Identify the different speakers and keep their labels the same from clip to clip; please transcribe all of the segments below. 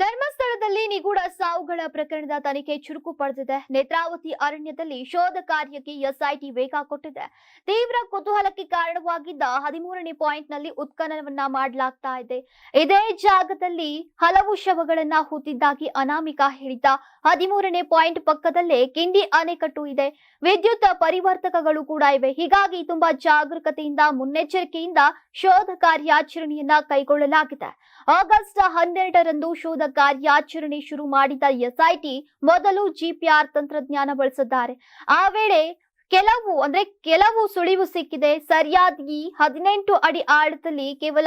Speaker 1: ಧರ್ಮಸ್ಥಳದಲ್ಲಿ ನಿಗೂಢ ಸಾವುಗಳ ಪ್ರಕರಣದ ತನಿಖೆ ಚುರುಕು ಪಡೆದಿದೆ. ನೇತ್ರಾವತಿ ಅರಣ್ಯದಲ್ಲಿ ಶೋಧ ಕಾರ್ಯಕ್ಕೆ ಎಸ್ಐಟಿ ವೇಗ ಕೊಟ್ಟಿದೆ. ತೀವ್ರ ಕುತೂಹಲಕ್ಕೆ ಕಾರಣವಾಗಿದ್ದ ಹದಿಮೂರನೇ ಪಾಯಿಂಟ್ನಲ್ಲಿ ಉತ್ಖನನವನ್ನ ಮಾಡಲಾಗ್ತಾ ಇದೆ. ಇದೇ ಜಾಗದಲ್ಲಿ ಹಲವು ಶವಗಳನ್ನ ಹೂತಿದ್ದಾಗಿ ಅನಾಮಿಕ ಹೇಳಿದ್ದ ಹದಿಮೂರನೇ ಪಾಯಿಂಟ್ ಪಕ್ಕದಲ್ಲೇ ಕಿಂಡಿ ಅಣೆಕಟ್ಟು ಇದೆ. ವಿದ್ಯುತ್ ಪರಿವರ್ತಕಗಳು ಕೂಡ ಇವೆ. ಹೀಗಾಗಿ ತುಂಬಾ ಜಾಗರೂಕತೆಯಿಂದ, ಮುನ್ನೆಚ್ಚರಿಕೆಯಿಂದ ಶೋಧ ಕಾರ್ಯಾಚರಣೆಯನ್ನ ಕೈಗೊಳ್ಳಲಾಗಿದೆ. ಆಗಸ್ಟ್ ಹನ್ನೆರಡರಂದು ಶೋಧ ಕಾರ್ಯಾಚರಣೆ ಶುರು ಮಾಡಿದ ಎಸ್ಐಟಿ ಮೊದಲು ಜಿಪಿಆರ್ ತಂತ್ರಜ್ಞಾನ ಬಳಸಿದ್ದಾರೆ. ಆ ವೇಳೆ ಕೆಲವು, ಅಂದ್ರೆ ಕೆಲವು ಸುಳಿವು ಸಿಕ್ಕಿದೆ. ಸರಿಯಾಗಿ ಹದಿನೆಂಟು ಅಡಿ ಆಳದಲ್ಲಿ ಕೇವಲ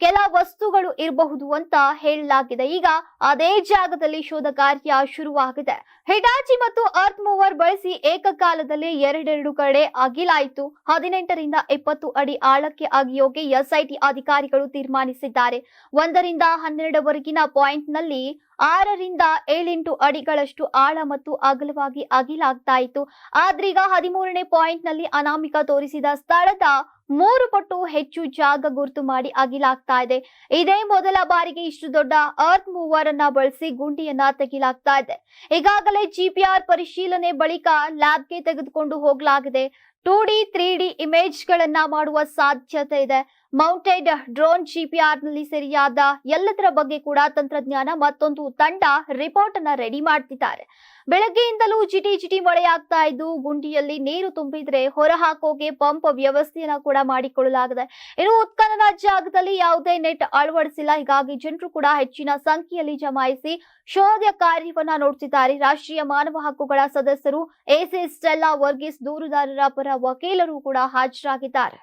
Speaker 1: ಕೆಲ ವಸ್ತುಗಳು ಇರಬಹುದು ಅಂತ ಹೇಳಲಾಗಿದೆ. ಈಗ ಅದೇ ಜಾಗದಲ್ಲಿ ಶೋಧ ಕಾರ್ಯ ಶುರುವಾಗಿದೆ. ಹಿಟಾಚಿ ಮತ್ತು ಅರ್ತ್ ಮೂವರ್ ಬಳಸಿ ಏಕಕಾಲದಲ್ಲಿ ಎರಡೆರಡು ಕಡೆ ಅಗಿಲಾಯಿತು. ಹದಿನೆಂಟರಿಂದ ಇಪ್ಪತ್ತು ಅಡಿ ಆಳಕ್ಕೆ ಅಗಿಯೋಗೆ ಎಸ್ಐಟಿ ಅಧಿಕಾರಿಗಳು ತೀರ್ಮಾನಿಸಿದ್ದಾರೆ. ಒಂದರಿಂದ ಹನ್ನೆರಡವರೆಗಿನ ಪಾಯಿಂಟ್ನಲ್ಲಿ ಆರರಿಂದ ಏಳೆಂಟು ಅಡಿಗಳಷ್ಟು ಆಳ ಮತ್ತು ಅಗಲವಾಗಿ ಅಗಿಲಾಗ್ತಾ ಇತ್ತು ಆದ್ರೀಗ ಹದಿಮೂರನೇ ಪಾಯಿಂಟ್ನಲ್ಲಿ ಅನಾಮಿಕ ತೋರಿಸಿದ ಸ್ಥಳದ ಮೂರು ಪಟ್ಟು ಹೆಚ್ಚು ಜಾಗ ಗುರುತು ಮಾಡಿ ಅಗಿಲಾಗ್ತಾ ಇದೆ. ಇದೇ ಮೊದಲ ಬಾರಿಗೆ ಇಷ್ಟು ದೊಡ್ಡ ಅರ್ತ್ ಮೂವರ್ ಅನ್ನ ಬಳಸಿ ಗುಂಡಿಯನ್ನ ತೆಗಿಲಾಗ್ತಾ ಇದೆ. ಈಗಾಗಲೇ ಜಿಪಿಆರ್ ಪರಿಶೀಲನೆ ಬಳಿಕ ಲ್ಯಾಬ್ಗೆ ತೆಗೆದುಕೊಂಡು ಹೋಗಲಾಗಿದೆ. Two D three D image ಗಳನ್ನ ಮಾಡುವ ಸಾಧ್ಯತೆ ಇದೆ. ಮೌಂಟೆಡ್ ಡ್ರೋನ್ ಜಿಪಿಆರ್ನಲ್ಲಿ ಸರಿಯಾದ ಎಲ್ಲದರ ಬಗ್ಗೆ ಕೂಡ ತಂತ್ರಜ್ಞಾನ ಮತ್ತೊಂದು ತಂಡ ರಿಪೋರ್ಟ್ ಅನ್ನ ರೆಡಿ ಮಾಡ್ತಿದ್ದಾರೆ. ಬೆಳಗ್ಗೆಯಿಂದಲೂ ಜಿಟಿ ಜಿಟಿ ಮಳೆಯಾಗ್ತಾ ಇದ್ದು, ಗುಂಡಿಯಲ್ಲಿ ನೀರು ತುಂಬಿದ್ರೆ ಹೊರ ಹಾಕೋಕೆ ಪಂಪ್ ವ್ಯವಸ್ಥೆಯನ್ನ ಕೂಡ ಮಾಡಿಕೊಳ್ಳಲಾಗಿದೆ. ಇನ್ನು ಉತ್ಖನನ ಜಾಗದಲ್ಲಿ ಯಾವುದೇ ನೆಟ್ ಅಳವಡಿಸಿಲ್ಲ. ಹೀಗಾಗಿ ಜನರು ಕೂಡ ಹೆಚ್ಚಿನ ಸಂಖ್ಯೆಯಲ್ಲಿ ಜಮಾಯಿಸಿ ಶೋಧ ಕಾರ್ಯವನ್ನ ನೋಡ್ತಿದ್ದಾರೆ. ರಾಷ್ಟ್ರೀಯ ಮಾನವ ಹಕ್ಕುಗಳ ಸದಸ್ಯರು ಎಸಿ ಸ್ಟೆಲ್ಲಾ ವರ್ಗೀಸ್ ದೂರುದಾರರ ಪರ ವಕೀಲರು ಕೂಡ ಹಾಜರಾಗಿದ್ದಾರೆ.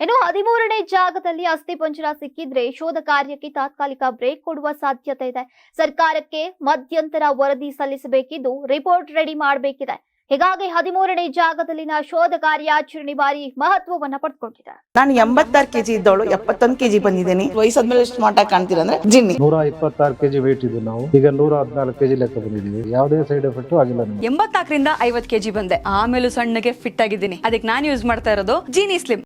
Speaker 1: ಇನ್ನು ಹದಿಮೂರನೇ ಜಾಗದಲ್ಲಿ ಅಸ್ಥಿ ಪಂಜರ ಸಿಕ್ಕಿದ್ರೆ ಶೋಧ ಕಾರ್ಯಕ್ಕೆ ತಾತ್ಕಾಲಿಕ ಬ್ರೇಕ್ ಕೊಡುವ ಸಾಧ್ಯತೆ ಇದೆ. ಸರ್ಕಾರಕ್ಕೆ ಮಧ್ಯಂತರ ವರದಿ ಸಲ್ಲಿಸಬೇಕಿದ್ದು ರಿಪೋರ್ಟ್ ರೆಡಿ ಮಾಡಬೇಕಿದೆ. ಹೀಗಾಗಿ ಹದಿಮೂರನೇ ಜಾಗದಲ್ಲಿನ ಶೋಧ ಕಾರ್ಯಾಚರಣೆ ಬಾರಿ ಮಹತ್ವವನ್ನ ಪಡೆದುಕೊಂಡಿದೆ
Speaker 2: ನಾನು ಎಂಬತ್ತಾರು ಕೆಜಿ ಇದ್ದವಳು ಎಪ್ಪತ್ತೊಂದು ಕೆಜಿ ಬಂದಿದ್ದೀನಿ. ವಯಸ್ಸಾದ್ಮೇಲೆ ಸ್ಮಾರ್ಟ್ ಆಗಿ ಕಾಣ್ತೀರ ಅಂದ್ರೆ ಜಿನ್ನಿ.
Speaker 3: ನೂರ ಇಪ್ಪತ್ತಾರು ಕೆಜಿ ವೇಟ್ ಇದ್ದು ನಾವು. ಈಗ ನೂರ ಹದಿನಾಲ್ಕು ಕೆಜಿ ಲೆಕ್ಕ ಬಂದಿದ್ದೀವಿ. ಯಾವುದೇ ಸೈಡ್ ಎಫೆಕ್ಟ್ ಆಗಿಲ್ಲ
Speaker 4: ಎಂಬತ್ನಾಲ್ಕರಿಂದ ಐವತ್ ಕೆಜಿ ಬಂದೆ. ಆಮೇಲೆ ಸಣ್ಣಗೆ ಫಿಟ್ ಆಗಿದ್ದೀನಿ. ಅದಕ್ಕೆ ನಾನು ಯೂಸ್ ಮಾಡ್ತಾ ಇರೋದು ಜೀನಿ ಸ್ಲಿಮ್